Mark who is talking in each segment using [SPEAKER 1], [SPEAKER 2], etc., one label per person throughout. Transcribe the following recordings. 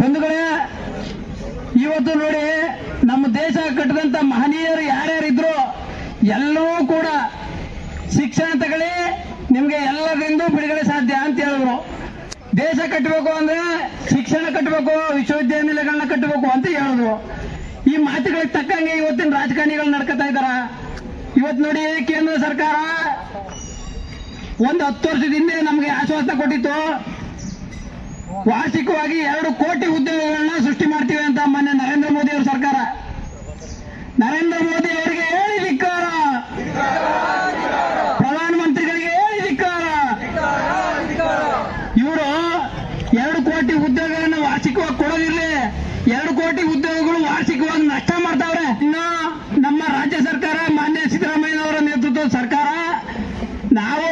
[SPEAKER 1] ಬಂಧುಗಳೇ, ಇವತ್ತು ನೋಡಿ ನಮ್ಮ ದೇಶ ಕಟ್ಟಿದಂತ ಮಹನೀಯರು ಯಾರ್ಯಾರಿದ್ರು, ಎಲ್ಲರೂ ಕೂಡ ಶಿಕ್ಷಣ ತಗೊಳ್ಳಿ, ನಿಮ್ಗೆ ಎಲ್ಲದರಿಂದ ಬಿಡುಗಡೆ ಸಾಧ್ಯ ಅಂತ ಹೇಳಿದ್ರು ದೇಶ ಕಟ್ಟಬೇಕು ಅಂದ್ರೆ ಶಿಕ್ಷಣ ಕಟ್ಟಬೇಕು, ವಿಶ್ವವಿದ್ಯಾನಿಲಯಗಳನ್ನ ಕಟ್ಟಬೇಕು ಅಂತ ಹೇಳಿದ್ರು ಈ ಮಾತುಗಳಿಗೆ ತಕ್ಕಂಗೆ ಇವತ್ತಿನ ರಾಜಕಾರಣಿಗಳು ನಡ್ಕೊತಾ ಇದಾರ ಇವತ್ತು ನೋಡಿ ಕೇಂದ್ರ ಸರ್ಕಾರ ಒಂದು ಹತ್ತು ವರ್ಷದ ಹಿಂದೆ ನಮಗೆ ಆಶ್ವಾಸನೆ ಕೊಟ್ಟಿತ್ತು. ವಾರ್ಷಿಕವಾಗಿ ಎರಡು ಕೋಟಿ ಉದ್ಯೋಗಗಳನ್ನ ಸೃಷ್ಟಿ ಮಾಡ್ತೀವಿ ಅಂತ ಮೊನ್ನೆ ನರೇಂದ್ರ ಮೋದಿ ಅವರ ಸರ್ಕಾರ. ನರೇಂದ್ರ ಮೋದಿ ಅವರಿಗೆ ಹೇಳಿ ಧಿಕ್ಕಾರ. ಪ್ರಧಾನಮಂತ್ರಿಗಳಿಗೆ ಹೇಳಿ ಧಿಕ್ಕಾರ. ಇವರು ಎರಡು ಕೋಟಿ ಉದ್ಯೋಗಗಳನ್ನ ವಾರ್ಷಿಕವಾಗಿ ಕೊಡೋದಿರ್ಲಿ. ಎರಡು ಕೋಟಿ ಉದ್ಯೋಗಗಳು ವಾರ್ಷಿಕವಾಗಿ ನಷ್ಟ ಮಾಡ್ತಾವ್ರೆ ಇನ್ನು ನಮ್ಮ ರಾಜ್ಯ ಸರ್ಕಾರ ಮಾನ್ಯ ಸಿದ್ದರಾಮಯ್ಯ ಅವರ ನೇತೃತ್ವದ ಸರ್ಕಾರ ನಾವು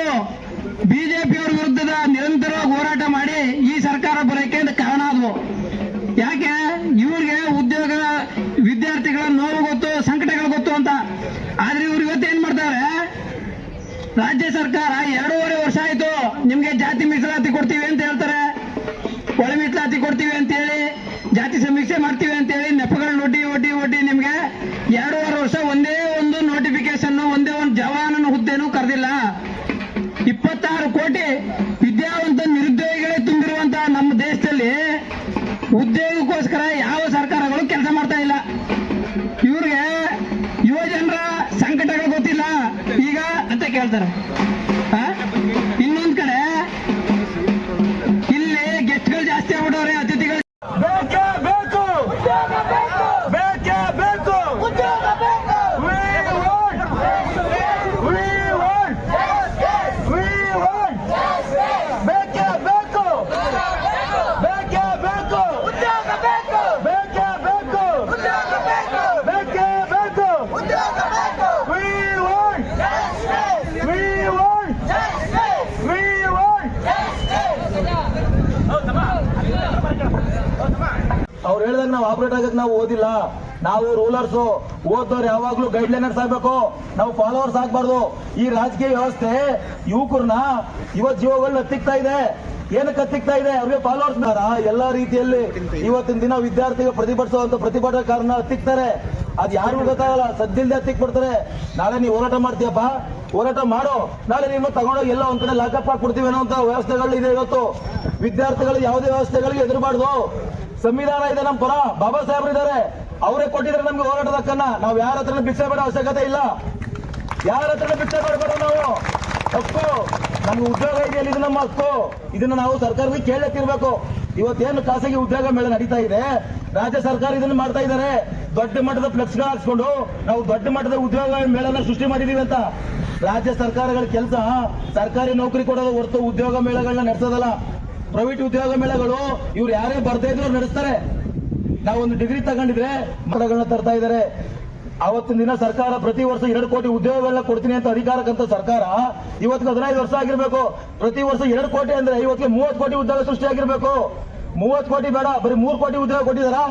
[SPEAKER 1] ಬಿಜೆಪಿಯವರ ವಿರುದ್ಧದ ನಿರಂತರವಾಗಿ ಹೋರಾಟ ಮಾಡಿ ಈ ಸರ್ಕಾರ ಬರೋಕೆ ಅಂತ ಕಾರಣ ಆದ್ವು ಯಾಕೆ ಇವ್ರಿಗೆ ಉದ್ಯೋಗ ವಿದ್ಯಾರ್ಥಿಗಳ ನೋವು ಗೊತ್ತು ಸಂಕಟಗಳು ಗೊತ್ತು ಅಂತ ಆದ್ರೆ ಇವ್ರು ಇವತ್ತು ಏನ್ ಮಾಡ್ತಾರೆ? ರಾಜ್ಯ ಸರ್ಕಾರ ಎರಡೂವರೆ ವರ್ಷ ಆಯ್ತು ನಿಮ್ಗೆ ಜಾತಿ ಮೀಸಲಾತಿ ಕೊಡ್ತೀವಿ ಅಂತ ಹೇಳ್ತಾರೆ. ಒಳ ಮೀಸಲಾತಿ ಕೊಡ್ತೀವಿ ಅಂತ ಹೇಳಿ, ಜಾತಿ ಸಮೀಕ್ಷೆ ಮಾಡ್ತೀವಿ ಅಂತ ಹೇಳಿ ನೆಪಗಳನ್ನ ಒಡ್ಡಿ ಒಡ್ಡಿ ಒಡ್ಡಿ ನಿಮ್ಗೆ ಎರಡೂವರೆ ವರ್ಷ ಒಂದೇ ಒಂದು ನೋಟಿಫಿಕೇಶನ್ ಒಂದೇ ಒಂದು ಜವಾನನ ಹುದ್ದೆನೂ ಕರೆದಿಲ್ಲ. ಇಪ್ಪತ್ತಾರು ಕೋಟಿ ವಿದ್ಯಾವಂತ ನಿರುದ್ಯೋಗಿಗಳೇ ತುಂಬಿರುವಂತಹ ನಮ್ಮ ದೇಶದಲ್ಲಿ ಉದ್ಯೋಗಕ್ಕೋಸ್ಕರ ಯಾವ ಅಂತ
[SPEAKER 2] ಆಗಕ್ ನಾವು ಓದಿಲ್ಲ. ನಾವು ರೂಲರ್ಸ್ ಓದೋರು ಯಾವಾಗ್ಲೂ ಗೈಡ್ ಲೈನರ್ಸ್ ಆಗ್ಬೇಕು ನಾವು ಫಾಲೋವರ್ಸ್ ಆಗ್ಬಾರ್ದು. ಈ ರಾಜಕೀಯ ವ್ಯವಸ್ಥೆ ಯುವಕರನ್ನ ಇವತ್ ಜೀವಗಳನ್ನ ಹತ್ತಿಕ್ತಾ ಇದೆ. ಏನಕ್ಕೆ ಹತ್ತಿಕ್ತಾ ಇದೆ? ಅವ್ರಿಗೆ ಫಾಲೋವರ್ಸ್ ಎಲ್ಲಾ ರೀತಿಯಲ್ಲಿ ಇವತ್ತಿನ ದಿನ ವಿದ್ಯಾರ್ಥಿಗಳು ಪ್ರತಿಭಟಿಸುವಂತ ಪ್ರತಿಭಟನಾಕಾರನ ಹತ್ತಿಕ್ತಾರೆ ಅದ್ ಯಾರಿಗೂ ಗೊತ್ತಾಗಲ್ಲ. ಸದ್ದಿಲ್ದೆ ಹತ್ತಿಕ್ ಬಿಡ್ತಾರೆ ನಾಳೆ ನೀವು ಹೋರಾಟ ಮಾಡ್ತೀಯಪ್ಪ. ಹೋರಾಟ ಮಾಡೋ. ನಾಳೆ ನಿಮ್ಮ ತಗೊಂಡೋಗಿ ಎಲ್ಲ ಒಂದ್ ಕಡೆ ಲಾಕಪ್ ಹಾಕ್ಬಿಡ್ತೀವಿ ಅನ್ನೋ ವ್ಯವಸ್ಥೆಗಳು ಇದೆ ಇವತ್ತು. ವಿದ್ಯಾರ್ಥಿಗಳು ಯಾವುದೇ ವ್ಯವಸ್ಥೆಗಳಿಗೆ ಎದುರುಬಾರ್ದು. ಸಂವಿಧಾನ ಇದೆ ನಮ್ಮ ಪರ. ಬಾಬಾ ಸಾಹೇಬ್ರು ಇದ್ದಾರೆ. ಅವರೇ ಕೊಟ್ಟಿದ್ರೆ ನಮ್ಗೆ ಹೋರಾಟದ ಹಕ್ಕನ್ನ. ನಾವು ಯಾರ ಹತ್ರ ಭಿಕ್ಷೆ ಬೇಡ ಅವಶ್ಯಕತೆ ಇಲ್ಲ. ಯಾರ ಹತ್ರ ಭಿಕ್ಷೆ ಬೇಡಬೇಡ ನಾವು. ಹಕ್ಕು ನಮ್ಗೆ ಉದ್ಯೋಗ ಇದೆಯಲ್ಲ ಇದು ನಮ್ಮ ಹಕ್ಕು. ಇದನ್ನ ನಾವು ಸರ್ಕಾರದಲ್ಲಿ ಕೇಳಕ್ಕಿರ್ಬೇಕು. ಇವತ್ತೇನು ಖಾಸಗಿ ಉದ್ಯೋಗ ಮೇಳ ನಡೀತಾ ಇದೆ? ರಾಜ್ಯ ಸರ್ಕಾರ ಇದನ್ನ ಮಾಡ್ತಾ ಇದ್ದಾರೆ. ದೊಡ್ಡ ಮಟ್ಟದ ಫ್ಲೆಕ್ಸ್ಗಳು ಹಾಕ್ಸ್ಕೊಂಡು ನಾವು ದೊಡ್ಡ ಮಟ್ಟದ ಉದ್ಯೋಗ ಮೇಳನ ಸೃಷ್ಟಿ ಮಾಡಿದೀವಿ ಅಂತ. ರಾಜ್ಯ ಸರ್ಕಾರಗಳ ಕೆಲಸ, ಸರ್ಕಾರಿ ನೌಕರಿ ಕೊಡೋದು ಹೊರತು ಉದ್ಯೋಗ ಮೇಳಗಳನ್ನ ನಡೆಸೋದಲ್ಲ. ಪ್ರೈವೇಟ್ ಉದ್ಯೋಗ ಮೇಳಗಳು, ಇವ್ರು ಯಾರೇ ಬರ್ದೇ ಇದ್ರು ನಡೆಸ್ತಾರೆ. ನಾವೊಂದು ಡಿಗ್ರಿ ತಗೊಂಡಿದ್ರೆ ಮತಗಳನ್ನ ತರ್ತಾ ಇದ್ದಾರೆ ಅವತ್ತಿನ ದಿನ ಸರ್ಕಾರ ಪ್ರತಿ ವರ್ಷ ಎರಡು ಕೋಟಿ ಉದ್ಯೋಗಗಳನ್ನ ಕೊಡ್ತೀನಿ ಅಂತ ಅಧಿಕಾರಕ್ಕಂತ ಸರ್ಕಾರ, ಇವತ್ತಿಗೆ ಹದಿನೈದು ವರ್ಷ ಆಗಿರ್ಬೇಕು. ಪ್ರತಿ ವರ್ಷ ಎರಡು ಕೋಟಿ ಅಂದ್ರೆ ಇವತ್ತಿಗೆ ಮೂವತ್ತು ಕೋಟಿ ಉದ್ಯೋಗ ಸೃಷ್ಟಿ ಆಗಿರ್ಬೇಕು. ಮೂವತ್ತು ಕೋಟಿ ಬೇಡ, ಬರೀ ಮೂರು ಕೋಟಿ ಉದ್ಯೋಗ ಕೊಟ್ಟಿದಾರಾ?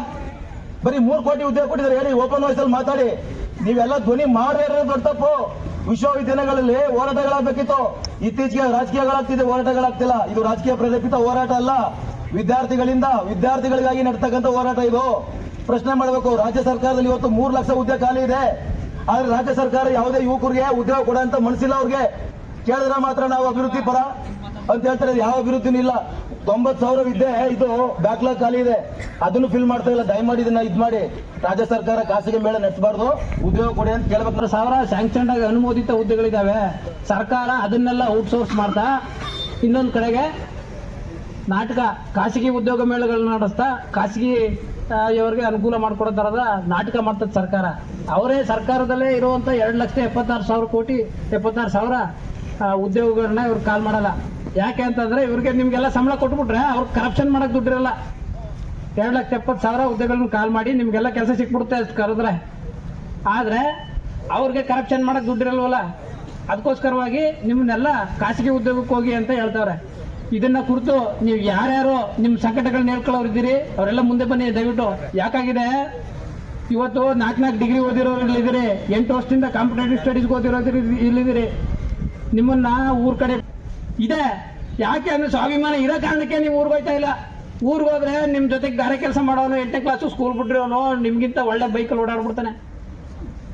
[SPEAKER 2] ಬರೀ ಮೂರು ಕೋಟಿ ಉದ್ಯೋಗ ಕೊಟ್ಟಿದ್ದಾರೆ ಹೇಳಿ ಓಪನ್ ವಾಯ್ಸ್ ಅಲ್ಲಿ ಮಾತಾಡಿ. ನೀವೆಲ್ಲ ಧ್ವನಿ ಇರೋದು ದೊಡ್ಡ ತಪ್ಪು. ವಿಶ್ವವಿದ್ಯಾಲಯಗಳಲ್ಲಿ ಹೋರಾಟಗಳಾಗಬೇಕಿತ್ತು. ಇತ್ತೀಚೆಗೆ ರಾಜಕೀಯಗಳಾಗ್ತಿದೆ, ಹೋರಾಟಗಳಾಗ್ತಿಲ್ಲ. ಇದು ರಾಜಕೀಯ ಪ್ರೇರೇಪಿತ ಹೋರಾಟ ಅಲ್ಲ. ವಿದ್ಯಾರ್ಥಿಗಳಿಂದ ವಿದ್ಯಾರ್ಥಿಗಳಿಗಾಗಿ ನಡ್ತಕ್ಕಂಥ ಹೋರಾಟ ಇದು. ಪ್ರಶ್ನೆ ಮಾಡಬೇಕು, ರಾಜ್ಯ ಸರ್ಕಾರದಲ್ಲಿ ಇವತ್ತು ಮೂರು ಲಕ್ಷ ಹುದ್ದೆ ಖಾಲಿ ಇದೆ. ಆದ್ರೆ ರಾಜ್ಯ ಸರ್ಕಾರ ಯಾವುದೇ ಯುವಕರಿಗೆ ಉದ್ಯೋಗ ಕೊಡೋಂತ ಮನಸ್ಸಿಲ್ಲ ಅವ್ರಿಗೆ. ಕೇಳಿದ್ರೆ ಮಾತ್ರ ನಾವು ಅಭಿವೃದ್ಧಿ ಪರ ಅಂತ ಹೇಳ್ತಾರೆ ಯಾವ ಅಭಿವೃದ್ಧಿನೂ ಇಲ್ಲ. ತೊಂಬತ್ ಸಾವಿರ ವಿದ್ಯೆ ಇದು ಬ್ಯಾಕ್ಲಾಗ್ ಖಾಲಿ ಇದೆ. ಅದನ್ನು ಫಿಲ್ ಮಾಡ್ತಾ ಇಲ್ಲ, ದಯಮಾಡಿ ಇದನ್ನ ಇದು ಮಾಡಿ. ರಾಜ್ಯ ಸರ್ಕಾರ ಖಾಸಗಿ ಮೇಳ ನಡೆಸಬಾರ್ದು ಉದ್ಯೋಗ ಕೊಡಿ ಅಂತ ಕೇಳ್ಬೇಕಾದ್ರೆ
[SPEAKER 1] ಸಾವಿರ ಸ್ಯಾಂಕ್ಷನ್ ಆಗಿ ಅನುಮೋದಿತ ಹುದ್ದೆಗಳಿದಾವೆ. ಸರ್ಕಾರ ಅದನ್ನೆಲ್ಲ ಔಟ್ಸೋರ್ಸ್ ಮಾಡ್ತಾ, ಇನ್ನೊಂದು ಕಡೆಗೆ ನಾಟಕ, ಖಾಸಗಿ ಉದ್ಯೋಗ ಮೇಳಗಳನ್ನ ನಡೆಸ್ತಾ, ಖಾಸಗಿ ಇವರಿಗೆ ಅನುಕೂಲ ಮಾಡ್ಕೊಡೋ ನಾಟಕ ಮಾಡ್ತದೆ ಸರ್ಕಾರ. ಅವರೇ ಸರ್ಕಾರದಲ್ಲೇ ಇರುವಂತ ಎರಡು ಲಕ್ಷ ಎಪ್ಪತ್ತಾರು ಸಾವಿರ ಕೋಟಿ, ಎಪ್ಪತ್ತಾರು ಸಾವಿರ ಉದ್ಯೋಗಗಳನ್ನ ಇವ್ರು ಕಾಲ್ ಮಾಡಲ್ಲ. ಯಾಕೆ ಅಂತಂದ್ರೆ ಇವ್ರಿಗೆ ನಿಮ್ಗೆಲ್ಲ ಸಂಬಳ ಕೊಟ್ಬಿಟ್ರೆ ಅವ್ರು ಕರಪ್ಷನ್ ಮಾಡಕ್ ದುಡ್ಡಿರಲ್ಲ. ಎರಡು ಲಕ್ಷ ಎಪ್ಪತ್ತು ಸಾವಿರ ಹುದ್ದೆಗಳನ್ನ ಕಾಲ್ ಮಾಡಿ ನಿಮ್ಗೆಲ್ಲ ಕೆಲಸ ಸಿಕ್ಬಿಡುತ್ತೆ ಅಷ್ಟು ಕರೆದ್ರೆ. ಆದ್ರೆ ಅವ್ರಿಗೆ ಕರಪ್ಷನ್ ಮಾಡಕ್ ದುಡ್ಡಿರಲ್ವಲ್ಲ? ಅದಕ್ಕೋಸ್ಕರವಾಗಿ ನಿಮ್ಮನ್ನೆಲ್ಲ ಖಾಸಗಿ ಉದ್ಯೋಗಕ್ಕೆ ಹೋಗಿ ಅಂತ ಹೇಳ್ತಾವ್ರೆ. ಇದನ್ನ ಕುರಿತು ನೀವು ಯಾರ್ಯಾರು ನಿಮ್ಮ ಸಂಕಟಗಳನ್ನ ಹೇಳ್ಕೊಳ್ಳೋರು ಇದ್ದೀರಿ, ಅವರೆಲ್ಲ ಮುಂದೆ ಬನ್ನಿ, ದಯವಿಟ್ಟು. ಯಾಕಾಗಿದೆ? ಇವತ್ತು ನಾಲ್ಕು ನಾಲ್ಕು ಡಿಗ್ರಿ ಓದಿರೋರು ಎಂಟು ವರ್ಷದಿಂದ ಕಾಂಪಿಟೇಟಿವ್ ಸ್ಟಡೀಸ್ಗೆ ಓದಿರೋದಿರಿ ಇಲ್ಲಿದ್ದೀರಿ. ನಿಮ್ಮನ್ನ ಊರ್ ಕಡೆ ಇದೆ. ಯಾಕೆ ಅಂದ್ರೆ ಸ್ವಾಭಿಮಾನ ಇರೋ ಕಾರಣಕ್ಕೆ ನೀವು ಊರಿಗೆ ಹೋಗ್ತಾ ಇಲ್ಲ. ಊರಿಗೆ ಹೋದ್ರೆ ನಿಮ್ಮ ಜೊತೆಗೆ ಗಾರೆ ಕೆಲಸ ಮಾಡೋನು, ಎಂಟನೇ ಕ್ಲಾಸು ಸ್ಕೂಲ್ ಬಿಟ್ಟಿರೋನು ನಿಮಗಿಂತ ಒಳ್ಳೆ ಬೈಕಲ್ಲಿ ಓಡಾಡ್ಬಿಡ್ತಾನೆ.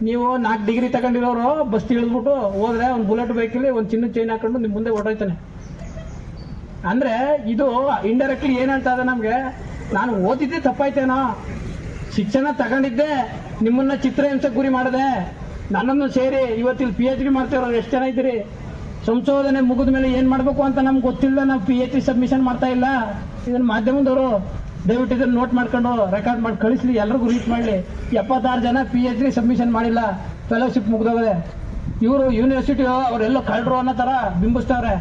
[SPEAKER 1] ನೀವು ನಾಲ್ಕು ಡಿಗ್ರಿ ತಗೊಂಡಿರೋರು ಬಸ್ ತಿಳಿದ್ಬಿಟ್ಟು ಹೋದ್ರೆ ಒಂದು ಬುಲೆಟ್ ಬೈಕಲ್ಲಿ ಒಂದು ಚಿನ್ನ ಚೈನ್ ಹಾಕೊಂಡು ನಿಮ್ಮ ಮುಂದೆ ಓಡೋಯ್ತಾನೆ ಅಂದ್ರೆ ಇದು ಇಂಡೈರೆಕ್ಟ್ಲಿ ಏನು ಹೇಳ್ತಾ ಇದೆ ನಮಗೆ, ನಾನು ಓದಿದ್ದೆ ತಪ್ಪಾಯ್ತೇನೋ. ಶಿಕ್ಷಣ ತಗೊಂಡಿದ್ದೆ, ನಿಮ್ಮನ್ನ ಚಿತ್ರಹಿಂಸೆ ಗುರಿ ಮಾಡಿದೆ. ನನ್ನನ್ನು ಸೇರಿ ಇವತ್ತಿಲ್ಲಿ ಪಿ ಎಚ್ ಡಿ ಮಾಡ್ತಿರೋರು ಎಷ್ಟು ಜನ ಇದ್ದೀರಿ? ಸಂಶೋಧನೆ ಮುಗಿದ ಮೇಲೆ ಏನ್ ಮಾಡ್ಬೇಕು ಅಂತ ನಮ್ಗೆ ಗೊತ್ತಿಲ್ಲ, ನಾವು ಪಿ ಎಚ್ ಡಿ ಸಬ್ಮಿಷನ್ ಮಾಡ್ತಾ ಇಲ್ಲ. ಇದನ್ನ ಮಾಧ್ಯಮದವರು ದಯವಿಟ್ಟು ಇದನ್ನ ನೋಟ್ ಮಾಡ್ಕೊಂಡು ರೆಕಾರ್ಡ್ ಮಾಡಿ ಕಳಿಸ್ಲಿ, ಎಲ್ರಿಗೂ ರೀಚ್ ಮಾಡಲಿ. ಎಪ್ಪತ್ತಾರು ಜನ ಪಿ ಎಚ್ ಡಿ ಸಬ್ಮಿಷನ್ ಮಾಡಿಲ್ಲ ಫೆಲೋಶಿಪ್ ಮುಗ್ದೋಗದೆ. ಇವರು ಯೂನಿವರ್ಸಿಟಿ ಅವರೆಲ್ಲ ಕಳ್ಳರು ಅನ್ನೋ ತರ ಬಿಂಬಿಸ್ತಾವ್ರೆ.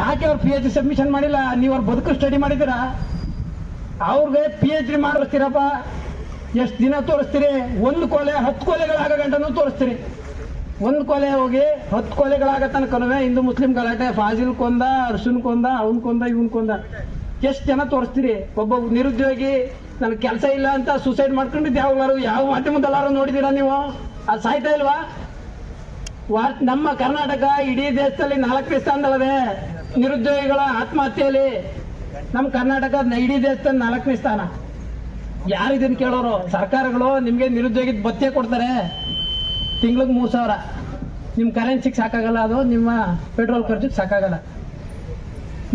[SPEAKER 1] ಯಾಕೆ ಅವ್ರು ಪಿ ಎಚ್ ಡಿ ಸಬ್ಮಿಷನ್ ಮಾಡಿಲ್ಲ? ನೀವು ಅವ್ರ ಬದುಕು ಸ್ಟಡಿ ಮಾಡಿದ್ದೀರಾ? ಅವ್ರಿಗೆ ಪಿ ಎಚ್ ಡಿ ಮಾಡಿಸ್ತೀರಪ್ಪ. ಎಷ್ಟು ದಿನ ತೋರಿಸ್ತೀರಿ? ಒಂದು ಕೊಲೆ, ಹತ್ತು ಕೊಲೆಗಳಾಗ ಗಂಟನೂ ತೋರಿಸ್ತೀರಿ. ಒಂದು ಕೊಲೆ ಹೋಗಿ ಹತ್ತು ಕೊಲೆಗಳಾಗ ತನಕನೂ ಹಿಂದೂ ಮುಸ್ಲಿಂ ಗಲಾಟೆ, ಫಾಜಿಲ್ ಕೊಂದ, ಅರ್ಶುನ್ ಕೊಂದ, ಅವನ್ ಕೊಂದ, ಇವನ್ ಕೊಂದ. ಎಷ್ಟು ಜನ ತೋರಿಸ್ತೀರಿ? ಒಬ್ಬ ನಿರುದ್ಯೋಗಿ, ನನಗೆ ಕೆಲಸ ಇಲ್ಲ ಅಂತ ಸುಸೈಡ್ ಮಾಡ್ಕೊಂಡಿದ್ದು ಯಾವಾಗಾರು ಯಾವ ಮಾಧ್ಯಮದಲ್ಲಾರು ನೋಡಿದ್ದೀರಾ ನೀವು? ಅದು ಸಾಯ್ತಾ ಇಲ್ವಾ? ನಮ್ಮ ಕರ್ನಾಟಕ ಇಡೀ ದೇಶದಲ್ಲಿ ನಾಲ್ಕನೇ ಸ್ಥಾನದಲ್ಲದೆ. ನಿರುದ್ಯೋಗಿಗಳ ಆತ್ಮಹತ್ಯೆಯಲ್ಲಿ ನಮ್ಮ ಕರ್ನಾಟಕ ಇಡೀ ದೇಶದಲ್ಲಿ ನಾಲ್ಕನೇ ಸ್ಥಾನ. ಯಾರು ಇದನ್ನು ಕೇಳೋರು? ಸರ್ಕಾರಗಳು ನಿಮಗೆ ನಿರುದ್ಯೋಗಿ ಭತ್ಯೆ ಕೊಡ್ತಾರೆ. ತಿಂಗ್ಳಿಗೆ ಮೂರು ಸಾವಿರ. ನಿಮ್ಮ ಕರೆನ್ಸಿಗೆ ಸಾಕಾಗಲ್ಲ ಅದು, ನಿಮ್ಮ ಪೆಟ್ರೋಲ್ ಖರ್ಚಿಗೆ ಸಾಕಾಗಲ್ಲ.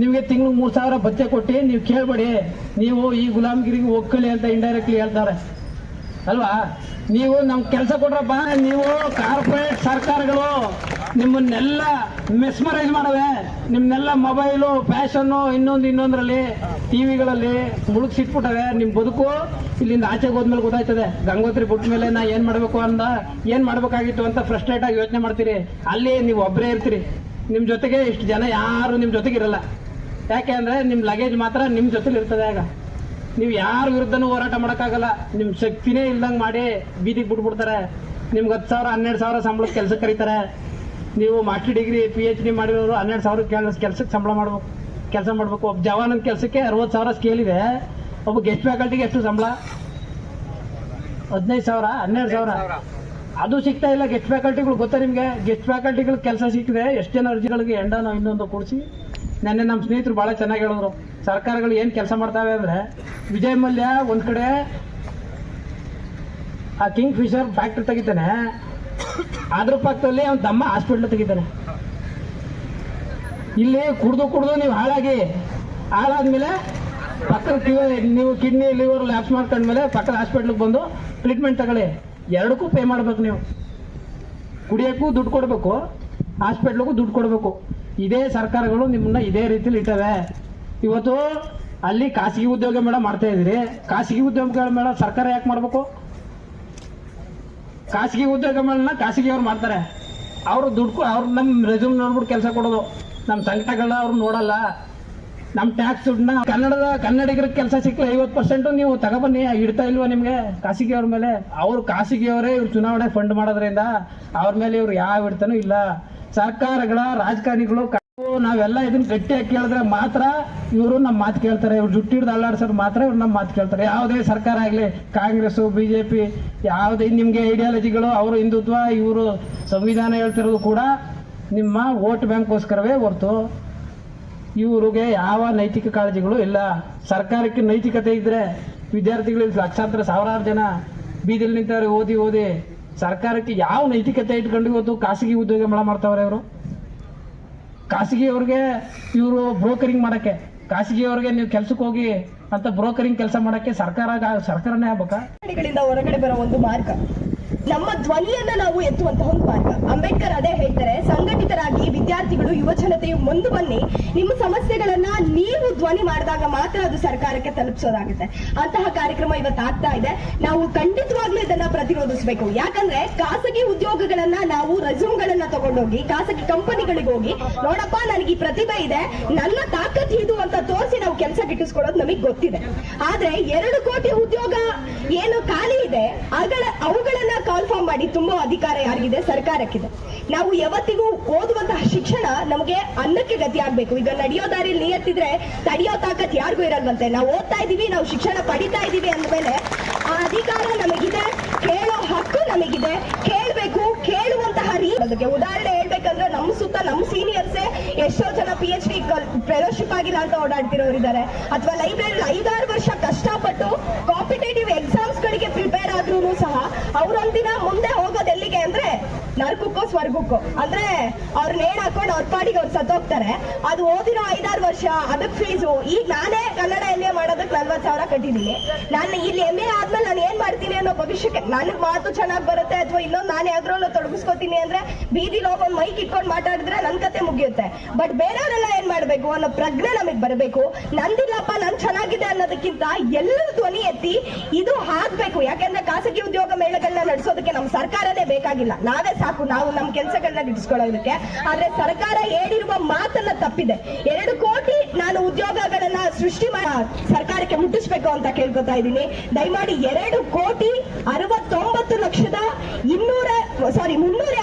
[SPEAKER 1] ನಿಮಗೆ ತಿಂಗ್ಳಿಗೆ ಮೂರು ಸಾವಿರ ಭತ್ತೆ ಕೊಟ್ಟು ನೀವು ಕೇಳಬೇಡಿ, ನೀವು ಈ ಗುಲಾಮಗಿರಿಗೆ ಹೋಗ್ಕೊಳ್ಳಿ ಅಂತ ಇಂಡೈರೆಕ್ಟ್ಲಿ ಹೇಳ್ತಾರೆ. ಅಲ್ವಾ? ನೀವು ನಮ್ ಕೆಲಸ ಕೊಡ್ರಪ್ಪ, ನೀವು ಕಾರ್ಪೊರೇಟ್ ಸರ್ಕಾರಗಳು, ನಿಮ್ಮನ್ನೆಲ್ಲ ಮೆಸ್ಮರೈಸ್ ಮಾಡವೆ. ನಿಮ್ಮನ್ನೆಲ್ಲ ಮೊಬೈಲು, ಫ್ಯಾಷನ್ನು ಇನ್ನೊಂದು ಇನ್ನೊಂದರಲ್ಲಿ, ಟಿವಿಗಳಲ್ಲಿ ಮುಳುಗ್ಸಿಟ್ಬಿಟ್ಟವೆ. ನಿಮ್ಮ ಬದುಕು ಇಲ್ಲಿಂದ ಆಚೆಗೆ ಹೋದ್ಮೇಲೆ ಗೊತ್ತಾಯ್ತದೆ. ಗಂಗೋತ್ರಿ ಬಿಟ್ಟ ಮೇಲೆ ನಾ ಏನು ಮಾಡಬೇಕು ಅಂದ, ಏನು ಮಾಡಬೇಕಾಗಿತ್ತು ಅಂತ ಫ್ರಸ್ಟ್ರೇಟ್ ಆಗಿ ಯೋಚನೆ ಮಾಡ್ತೀರಿ. ಅಲ್ಲಿ ನೀವು ಒಬ್ಬರೇ ಇರ್ತೀರಿ. ನಿಮ್ಮ ಜೊತೆಗೆ ಇಷ್ಟು ಜನ ಯಾರು ನಿಮ್ಮ ಜೊತೆಗೆ ಇರಲ್ಲ ಯಾಕೆ ಅಂದ್ರೆ ನಿಮ್ಮ ಲಗೇಜ್ ಮಾತ್ರ ನಿಮ್ಮ ಜೊತೆಲಿ ಇರ್ತದೆ ಆಗ. ನೀವು ಯಾರ ವಿರುದ್ಧನೂ ಹೋರಾಟ ಮಾಡೋಕ್ಕಾಗಲ್ಲ. ನಿಮ್ಮ ಶಕ್ತಿನೇ ಇಲ್ದಂಗೆ ಮಾಡಿ ಬೀದಿಗೆ ಬಿಟ್ಬಿಡ್ತಾರೆ. ನಿಮ್ಗೆ ಹತ್ತು ಸಾವಿರ ಹನ್ನೆರಡು ಸಾವಿರ ಸಂಬಳಕ್ಕೆ ಕೆಲಸಕ್ಕೆ ಕರೀತಾರೆ. ನೀವು master degree P H D ಮಾಡಿರೋರು ಹನ್ನೆರಡು ಸಾವಿರ ಕೆಲಸ ಕೆಲಸಕ್ಕೆ ಸಂಬಳ ಮಾಡ್ಬೇಕು ಕೆಲಸ ಮಾಡಬೇಕು. ಒಬ್ಬ ಜವಾನನ ಕೆಲಸಕ್ಕೆ ಅರವತ್ತು ಸಾವಿರ ಸ್ಕೇಲ್ ಇದೆ. ಒಬ್ಬ ಗೆಸ್ಟ್ ಫ್ಯಾಕಲ್ಟಿಗೆ ಎಷ್ಟು ಸಂಬಳ? ಹದಿನೈದು ಸಾವಿರ ಹನ್ನೆರಡು ಸಾವಿರ. ಅದು ಸಿಗ್ತಾ ಇಲ್ಲ. ಗೆಸ್ಟ್ ಫ್ಯಾಕಲ್ಟಿಗಳು ಗೊತ್ತಾ ನಿಮಗೆ? ಗೆಸ್ಟ್ ಫ್ಯಾಕಲ್ಟಿಗಳು ಕೆಲಸ ಸಿಕ್ಕಿದೆ. ಎಷ್ಟು ಜನ ಅರ್ಜಿಗಳಿಗೆ ಎಂಡನೋ ಇನ್ನೊಂದು ಕೊಡಿಸಿ. ನೆನ್ನೆ ನಮ್ಮ ಸ್ನೇಹಿತರು ಭಾಳ ಚೆನ್ನಾಗಿ ಹೇಳಿದ್ರು. ಸರ್ಕಾರಗಳು ಏನು ಕೆಲಸ ಮಾಡ್ತಾವೆ ಅಂದರೆ ವಿಜಯ್ ಮಲ್ಯ ಒಂದು ಕಡೆ ಆ ಕಿಂಗ್ ಫಿಶರ್ ಫ್ಯಾಕ್ಟ್ರಿ ತೆಗಿತಾನೆ. ಅದ್ರ ಪಕ್ಕದಲ್ಲಿ ಅವ್ನ ತಮ್ಮ ಹಾಸ್ಪಿಟ್ಲ್ ತೆಗಿತಾನೆ. ಇಲ್ಲಿ ಕುಡ್ದು ಕುಡ್ದು ನೀವು ಹಾಳಾಗಿ. ಹಾಳಾದ್ಮೇಲೆ ಪಕ್ಕದ ನೀವು ಕಿಡ್ನಿ ಲಿವರ್ ಲ್ಯಾಪ್ಸ್ ಮಾಡ್ಕೊಂಡ್ಮೇಲೆ ಪಕ್ಕದ ಹಾಸ್ಪಿಟ್ಲಿಗೆ ಬಂದು ಟ್ರೀಟ್ಮೆಂಟ್ ತಗೊಳ್ಳಿ. ಎರಡಕ್ಕೂ ಪೇ ಮಾಡ್ಬೇಕು ನೀವು. ಕುಡಿಯೋಕ್ಕೂ ದುಡ್ಡು ಕೊಡಬೇಕು. ಹಾಸ್ಪಿಟ್ಲಿಗೂ ದುಡ್ಡು ಕೊಡಬೇಕು. ಇದೇ ಸರ್ಕಾರಗಳು ನಿಮ್ಮನ್ನ ಇದೇ ರೀತಿಲಿ ಇಟ್ಟವೆ. ಇವತ್ತು ಅಲ್ಲಿ ಖಾಸಗಿ ಉದ್ಯೋಗ ಮೇಳ ಮಾಡ್ತಾ ಇದ್ದೀರಿ. ಖಾಸಗಿ ಉದ್ಯೋಗಗಳ ಮೇಳ ಸರ್ಕಾರ ಯಾಕೆ ಮಾಡಬೇಕು? ಖಾಸಗಿ ಉದ್ಯೋಗ ಮೇಳನ ಖಾಸಗಿಯವ್ರು ಮಾಡ್ತಾರೆ. ಅವರು ದುಡ್ಡು ಅವ್ರು ನಮ್ಮ ರೆಸ್ಯೂಮ್ ನೋಡ್ಬಿಟ್ಟು ಕೆಲಸ ಕೊಡೋದು. ನಮ್ಮ ಸಂಕಟಗಳ ಅವ್ರು ನೋಡಲ್ಲ. ನಮ್ಮ ಟ್ಯಾಕ್ಸ್ ದುಡ್ಡನ್ನ ಕನ್ನಡದ ಕನ್ನಡಿಗರಿಗೆ ಕೆಲಸ ಸಿಕ್ಕಲ್ಲ. ಐವತ್ತು ಪರ್ಸೆಂಟು ನೀವು ತಗೊಬನ್ನಿ, ಇಡ್ತಾ ಇಲ್ವಾ ನಿಮಗೆ ಖಾಸಗಿಯವ್ರ ಮೇಲೆ? ಅವ್ರು ಖಾಸಗಿಯವರೇ ಇವ್ರು ಚುನಾವಣೆ ಫಂಡ್ ಮಾಡೋದ್ರಿಂದ ಅವ್ರ ಮೇಲೆ ಇವ್ರು ಯಾವ ಇಡ್ತಾನೂ ಇಲ್ಲ. ಸರ್ಕಾರಗಳ ರಾಜಕಾರಣಿಗಳು ನಾವೆಲ್ಲ ಇದನ್ನ ಗಟ್ಟಿಯಾಗಿ ಕೇಳಿದ್ರೆ ಮಾತ್ರ ಇವರು ನಮ್ಮ ಮಾತು ಕೇಳ್ತಾರೆ. ಇವ್ರು ಜುಟ್ಟಿಡ್ದು ಅಲ್ಲಾಡ್ಸೋರು ಮಾತ್ರ ಇವ್ರು ನಮ್ಮ ಮಾತು ಕೇಳ್ತಾರೆ. ಯಾವುದೇ ಸರ್ಕಾರ ಆಗಲಿ ಕಾಂಗ್ರೆಸ್ ಬಿಜೆಪಿ, ಯಾವುದೇ ನಿಮಗೆ ಐಡಿಯಾಲಜಿಗಳು ಅವರು ಹಿಂದುತ್ವ, ಇವರು ಸಂವಿಧಾನ ಹೇಳ್ತಿರೋದು ಕೂಡ ನಿಮ್ಮ ವೋಟ್ ಬ್ಯಾಂಕ್ಗೋಸ್ಕರವೇ ಹೊರತು ಇವ್ರಿಗೆ ಯಾವ ನೈತಿಕ ಕಾಳಜಿಗಳು ಇಲ್ಲ. ಸರ್ಕಾರಕ್ಕೆ ನೈತಿಕತೆ ಇದ್ರೆ ವಿದ್ಯಾರ್ಥಿಗಳು ಲಕ್ಷಾಂತರ, ಸಾವಿರಾರು ಜನ ಬೀದಿಲಿ ನಿಂತವ್ರೆ ಓದಿ ಓದಿ ಸರ್ಕಾರಕ್ಕೆ ಯಾವ ನೈತಿಕತೆ ಇಟ್ಕೊಂಡು ಇವತ್ತು ಖಾಸಗಿ ಉದ್ಯೋಗ ಮಳ ಮಾಡ್ತಾವ್ರೆ ಖಾಸಗಿ ಖಾಸಗಿಯವ್ರಿಗೆ ಇವರು ಬ್ರೋಕರಿಂಗ್ ಮಾಡಕ್ಕೆ. ಖಾಸಗಿಯವ್ರಿಗೆ ನೀವು ಕೆಲ್ಸಕ್ಕೆ ಹೋಗಿ ಅಂತ ಬ್ರೋಕರಿಂಗ್ ಕೆಲಸ ಮಾಡಕ್ಕೆ ಸರ್ಕಾರ ಸರ್ಕಾರನೇ ಆಗ್ಬೇಕಾ?
[SPEAKER 3] ಹೊರಗಡೆ ಬರೋ ಒಂದು ಮಾರ್ಗ. ನಮ್ಮ ಧ್ವನಿಯನ್ನ ನಾವು ಎತ್ತುವಂತಹ ಒಂದು ಮಾರ್ಗ ಅಂಬೇಡ್ಕರ್ ಅದೇ ಹೇಳ್ತಾರೆ, ಸಂಘಟಿತರಾಗಿ ವಿದ್ಯಾರ್ಥಿಗಳು, ಯುವ ಜನತೆಯು ಮುಂದೆ ಬನ್ನಿ. ನಿಮ್ಮ ಸಮಸ್ಯೆಗಳನ್ನ ನೀವು ಧ್ವನಿ ಮಾಡಿದಾಗ ಮಾತ್ರ ಅದು ಸರ್ಕಾರಕ್ಕೆ ತಲುಪಿಸೋದಾಗುತ್ತೆ. ಅಂತಹ ಕಾರ್ಯಕ್ರಮ ಇವತ್ತು ಆಗ್ತಾ ಇದೆ. ನಾವು ಖಂಡಿತವಾಗ್ಲೂ ಇದನ್ನ ಪ್ರತಿರೋಧಿಸಬೇಕು. ಯಾಕಂದ್ರೆ ಖಾಸಗಿ ಉದ್ಯೋಗಗಳನ್ನ ನಾವು ರೆಸ್ಯೂಮ್ಗಳನ್ನ ತಗೊಂಡೋಗಿ, ಖಾಸಗಿ ಕಂಪನಿಗಳಿಗೆ ಹೋಗಿ, ನೋಡಪ್ಪ, ನನಗೆ ಈ ಪ್ರತಿಭೆ ಇದೆ. ನನ್ನ ತಾಕತ್ ಇದು ಅಂತ ತೋರಿಸಿ ನಾವು ಕೆಲಸ ಗಿಟ್ಟಿಸ್ಕೊಳ್ಳೋದು ನಮಗೆ ಗೊತ್ತಿದೆ. ಆದ್ರೆ ಎರಡು ಕೋಟಿ ಉದ್ಯೋಗ ಏನು ಖಾಲಿ ಇದೆ ಅವುಗಳನ್ನ ಕಾಲ್ಫಾರ್ಮ್ ಮಾಡಿ ತುಂಬಾ ಅಧಿಕಾರ ಯಾರಿಗಿದೆ? ಸರ್ಕಾರಕ್ಕಿದೆ. ನಾವು ಯಾವತ್ತಿಗೂ ಓದುವಂತಹ ಶಿಕ್ಷಣ ನಮಗೆ ಅನ್ನಕ್ಕೆ ಗತಿ ಆಗ್ಬೇಕು. ಈಗ ನಡೆಯೋ ದಾರಿಯಲ್ಲಿ ನಿಯತ್ತಿದ್ರೆ ತಡೆಯೋ ತಾಕತ್ ಯಾರಿಗೂ ಇರಲ್ವಂತೆ. ನಾವು ಓದ್ತಾ ಇದೀವಿ ನಾವು ಶಿಕ್ಷಣ ಪಡಿತಾ ಇದೀವಿ ಅಂದ್ಮೇಲೆ ಆ ಅಧಿಕಾರ ನಮಗಿದೆ, ಕೇಳೋ ಹಕ್ಕು ನಮಗಿದೆ, ಕೇಳಬೇಕು, ಕೇಳುವಂತಹ ರೀತಿ ಉದಾಹರಣೆ ಹೇಳ್ಬೇಕಂದ್ರೆ ನಮ್ಮ ಸುತ್ತ ನಮ್ಮ ಸೀನಿಯರ್ಸೇ ಎಷ್ಟೋ ಜನ ಪಿ ಎಚ್ ಡಿ ಫೆಲೋಶಿಪ್ ಆಗಿಲ್ಲ ಅಂತ ಓಡಾಡ್ತಿರೋರಿದ್ದಾರೆ. ಅಥವಾ ಲೈಬ್ರರಿ ಐದಾರು ವರ್ಷ ಕಷ್ಟಪಟ್ಟು ಕಾಂಪಿಟೇಟಿವ್ ಎಕ್ಸಾಮ್ಸ್ ಅವ್ರೊಂದಿನ ಮುಂದೆ ಹೋಗೋದು ಎಲ್ಲಿಗೆ ಅಂದ್ರೆ ನರಕಕ್ಕೋ, ಸ್ವರ್ಗಕ್ಕೋ. ಅಂದ್ರೆ ಅವ್ರ ನೇಣ್ ಹಾಕೊಂಡು ಅವ್ರ ಪಾಡಿಗೆ ಅವ್ರು ಸತ್ತೋಗ್ತಾರೆ. ಅದು ಓದಿರೋ ಐದಾರು ವರ್ಷ, ಅದಕ್ ಫೀಸು ಈಗ ನಾನೇ ಕನ್ನಡ ಎಂ ಎ ಮಾಡೋದಕ್ಕೆ ನಲ್ವತ್ತು ಸಾವಿರ ಕಟ್ಟಿದ್ದೀನಿ ನಾನು ಇಲ್ಲಿ ಎಂ ಎ ಆದ್ಮೇಲೆ ನಾನು ಏನ್ ಮಾಡ್ತೀನಿ ಅನ್ನೋ ಭವಿಷ್ಯಕ್ಕೆ, ನನಗೆ ಮಾತು ಚೆನ್ನಾಗಿ ಬರುತ್ತೆ ಅಥವಾ ಇನ್ನೊಂದು ನಾನು ಯಾವ್ದ್ರಲ್ಲೂ ತೊಡಗಿಸ್ಕೋತೀನಿ ಅಂದ್ರೆ ಬೀದಿಲಿ ಒಂದು ಮೈಕ್ ಇಟ್ಕೊಂಡು ಮಾತಾಡಿದ್ರೆ ನನ್ ಕತೆ ಮುಗಿಯುತ್ತೆ. ಬಟ್ ಬೇರೆಯವರೆಲ್ಲ ಏನ್ ಮಾಡ್ಬೇಕು ಅನ್ನೋ ಪ್ರಜ್ಞೆ ನಮಗ್ ಬರಬೇಕು. ನಂದಿಲ್ಲಪ್ಪ, ನನ್ ಚೆನ್ನಾಗಿದೆ ಅನ್ನೋದಕ್ಕಿಂತ ಎಲ್ಲರೂ ಧ್ವನಿ ಎತ್ತಿ ಇದು ಹಾಕ್ಬೇಕು ಯಾಕಂದ್ರೆ ಖಾಸಗಿ ಉದ್ಯೋಗ ಮೇಳಗಳನ್ನ ನಡೆಸೋದಕ್ಕೆ ನಮ್ಮ ಸರ್ಕಾರನೇ ಬೇಕಾಗಿಲ್ಲ. ನಾವೇ ಸಾಕು, ನಾವು ನಮ್ಮ ಕೆಲಸಗಳನ್ನ ಗಿಟ್ಟಿಸ್ಕೊಳ್ಳೋದಕ್ಕೆ ಆದ್ರೆ ಸರ್ಕಾರ ಹೇಳಿರುವ ಮಾತನ್ನ ತಪ್ಪಿದೆ. ಎರಡು ಕೋಟಿ ನಾನು ಉದ್ಯೋಗಗಳನ್ನ ಸೃಷ್ಟಿ ಮಾಡ ಸರ್ಕಾರಕ್ಕೆ ಮುಟ್ಟಿಸ್ಬೇಕು ಅಂತ ಕೇಳ್ಕೊತಾ ಇದ್ದೀನಿ. ದಯಮಾಡಿ ಎರಡು ಕೋಟಿ ಅರವತ್ತೊಂಬತ್ತು ಲಕ್ಷದ ಇನ್ನೂರ ಸಾರಿ ಮುನ್ನೂರ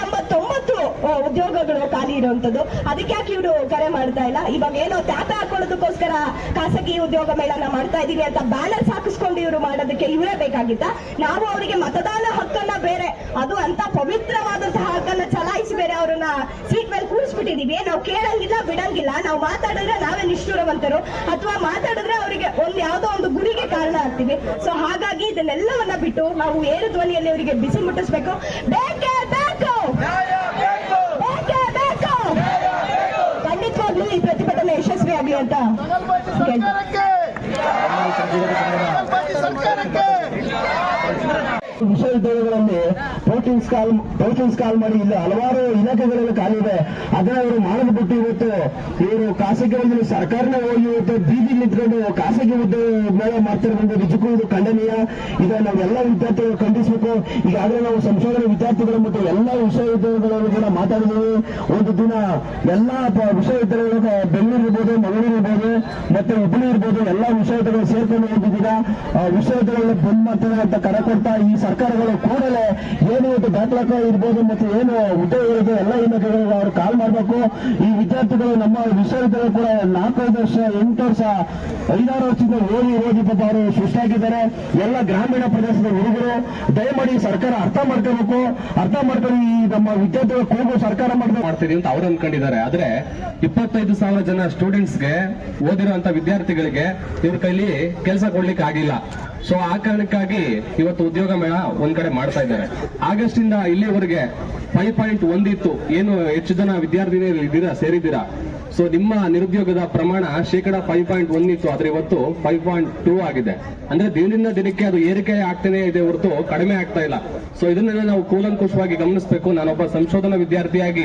[SPEAKER 3] ಉದ್ಯೋಗಗಳು ಖಾಲಿ ಇರುವಂತದ್ದು. ಅದಕ್ಕೆ ಯಾಕೆ ಇವರು ಕರೆ ಮಾಡ್ತಾ ಇಲ್ಲ? ಇವಾಗ ಏನೋ ತ್ಯಾತ ಹಾಕೊಳ್ಳೋದಕ್ಕೋಸ್ಕರ ಖಾಸಗಿ ಉದ್ಯೋಗ ಮೇಳನ ಮಾಡ್ತಾ ಇದೀನಿ ಅಂತ ಬ್ಯಾಲೆನ್ಸ್ ಹಾಕಿಸ್ಕೊಂಡು ಇವರು ಮಾಡೋದಕ್ಕೆ ಇವರೇ ಬೇಕಾಗಿತ್ತ? ನಾವು ಅವರಿಗೆ ಮತದಾನ ಹಕ್ಕನ್ನ ಬೇರೆ, ಅದು ಅಂತ ಪವಿತ್ರವಾದಂತಹ ಹಕ್ಕನ್ನ ಚಲಾಯಿಸಿ ಬೇರೆ ಅವ್ರನ್ನ ಸೀಟ್ ಮೇಲೆ ಕೂರಿಸ್ಬಿಟ್ಟಿದೀವಿ. ನಾವು ಕೇಳಂಗಿಲ್ಲ, ಬಿಡಂಗಿಲ್ಲ. ನಾವು ಮಾತಾಡಿದ್ರೆ ನಾವೇ ನಿಷ್ಠುರವಂತರು. ಅಥವಾ ಮಾತಾಡಿದ್ರೆ ಅವರಿಗೆ ಒಂದು ಯಾವ್ದೋ ಒಂದು ಗುರಿಗೆ ಕಾರಣ ಆಗ್ತೀವಿ. ಸೊ ಹಾಗಾಗಿ ಇದನ್ನೆಲ್ಲವನ್ನ ಬಿಟ್ಟು ನಾವು ಏರು ಧ್ವನಿಯಲ್ಲಿ ಅವರಿಗೆ ಬಿಸಿ ಮುಟ್ಟಿಸ್ಬೇಕು. ಬೇಕೇ ಬೇಕು ಬೇಕೇ ಬೇಕು ಖಂಡಿತವಾಗ್ಲೂ ಈ ಪ್ರತಿಭಟನೆ ಯಶಸ್ವಿ ಆಗ್ಲಿ ಅಂತ.
[SPEAKER 4] ವಿಶ್ವವಿದ್ಯಾಲಯಗಳಲ್ಲಿ ಪೋಸ್ಟಿಂಗ್ಸ್ ಕಾಲ್ ಪೋಸ್ಟಿಂಗ್ಸ್ ಕಾಲ್ ಮಾಡಿ ಇಲ್ಲಿ ಹಲವಾರು ಇಲಾಖೆಗಳಲ್ಲಿ ಇದೆ ಅದನ್ನ ಅವರು ಮಾಡಲು ಬಿಟ್ಟು ಇವತ್ತು ಇವರು ಖಾಸಗಿ ಸರ್ಕಾರನೇ ಹೋಗಿ ಇವತ್ತು ಬೀದಿಗೆ ನಿಂತ್ಕೊಂಡು ಖಾಸಗಿ ಉದ್ಯೋಗ ಮಾಡ್ತಿರೋದು ನಿಜಕ್ಕೂ ಖಂಡನೀಯ. ಇದ ನಾವೆಲ್ಲ ವಿದ್ಯಾರ್ಥಿಗಳು ಖಂಡಿಸಬೇಕು. ಈಗಾಗಲೇ ನಾವು ಸಂಶೋಧನಾ ವಿದ್ಯಾರ್ಥಿಗಳು ಮತ್ತು ಎಲ್ಲ ವಿಶ್ವವಿದ್ಯಾಲಯಗಳು ಕೂಡ ಮಾತಾಡಿದ್ದೀವಿ. ಒಂದು ದಿನ ಎಲ್ಲ ವಿಶ್ವವಿದ್ಯಾಲಯಗಳು ಬೆಂಗಳೂರು ಇರ್ಬೋದು, ಮಂಗಳೂರು ಇರ್ಬೋದು, ಮತ್ತೆ ಹುಬ್ಬಳ್ಳಿ ಇರ್ಬೋದು, ಎಲ್ಲ ವಿಶ್ವವಿದ್ಯಾಲಯ ಸೇರ್ಕೊಂಡು ಹೋಗಿದ್ದೀಗ. ವಿಶ್ವವಿದ್ಯಾಲಯಗಳು ವಿಶ್ವವಿದ್ಯಾಲಯ ಬಂದ್ ಮಾಡ್ತಾರೆ ಅಂತ ಕರೆ ಕೊಡ್ತಾ ಈ ಸರ್ಕಾರಗಳು ಕೂಡಲೇ ಏನು ಬ್ಯಾಕ್ಲಾಕ್ ಇರ್ಬೋದು ಮತ್ತೆ ಏನು ಉದ್ಯೋಗಗಳಿಗೆ ಎಲ್ಲ ಇಲಾಖೆಗಳಿಗೆ ಅವ್ರು ಕಾಲ್ ಮಾಡಬೇಕು. ಈ ವಿದ್ಯಾರ್ಥಿಗಳು ನಮ್ಮ ವಿಶ್ವವಿದ್ಯಾಲಯ ಕೂಡ ನಾಲ್ಕೈದು ವರ್ಷ, ಎಂಟು ವರ್ಷ, ಐದಾರು ವರ್ಷದಿಂದ ಓದಿ ಓದಿ ಪಾಪ ಅವರು ಸೃಷ್ಟಿಯಾಗಿದ್ದಾರೆ ಎಲ್ಲ ಗ್ರಾಮೀಣ ಪ್ರದೇಶದ ಹುಡುಗರು, ದಯಮಾಡಿ ಸರ್ಕಾರ ಅರ್ಥ ಮಾಡ್ಕೋಬೇಕು. ಅರ್ಥ ಮಾಡ್ಕೊಂಡು ಈ ನಮ್ಮ ವಿದ್ಯಾರ್ಥಿಗಳ ಕೂಗು ಸರ್ಕಾರ
[SPEAKER 5] ಮಾಡ್ತೀವಿ ಅಂತ ಅವ್ರು ಅನ್ಕೊಂಡಿದ್ದಾರೆ. ಆದ್ರೆ ಇಪ್ಪತ್ತೈದು ಸಾವಿರ ಜನ ಸ್ಟೂಡೆಂಟ್ಸ್ಗೆ ಓದಿರುವಂತ ವಿದ್ಯಾರ್ಥಿಗಳಿಗೆ ಇವ್ರ ಕೈಲಿ ಕೆಲಸ ಕೊಡ್ಲಿಕ್ಕೆ ಆಗಿಲ್ಲ. ಸೊ ಆ ಕಾರಣಕ್ಕಾಗಿ ಇವತ್ತು ಉದ್ಯೋಗ ಮೇಳ ಒಂದ್ ಕಡೆ ಮಾಡ್ತಾ ಇದ್ದಾರೆ. ಆಗಸ್ಟ್ ಇಂದ ಇಲ್ಲಿವರೆಗೆ ಫೈವ್ ಪಾಯಿಂಟ್ ಒಂದಿತ್ತು. ಏನು ಹೆಚ್ಚು ಜನ ವಿದ್ಯಾರ್ಥಿನಿಯರು ಇದ್ದೀರಾ ಸೇರಿದ್ದೀರಾ? ಸೊ ನಿಮ್ಮ ನಿರುದ್ಯೋಗದ ಪ್ರಮಾಣ ಶೇಕಡ ಫೈವ್ ಪಾಯಿಂಟ್ ಒನ್ ಇತ್ತು. ಆದ್ರೆ ಇವತ್ತು ಫೈವ್ ಪಾಯಿಂಟ್ ಟೂ ಆಗಿದೆ. ಅಂದ್ರೆ ದಿನದಿಂದ ದಿನಕ್ಕೆ ಅದು ಏರಿಕೆ ಆಗ್ತಾನೆ ಇದೆ ಹೊರತು ಕಡಿಮೆ ಆಗ್ತಾ ಇಲ್ಲ. ಸೊ ಇದನ್ನೆಲ್ಲ ನಾವು ಕೂಲಂಕುಷವಾಗಿ ಗಮನಿಸಬೇಕು. ನಾನೊಬ್ಬ ಸಂಶೋಧನಾ ವಿದ್ಯಾರ್ಥಿಯಾಗಿ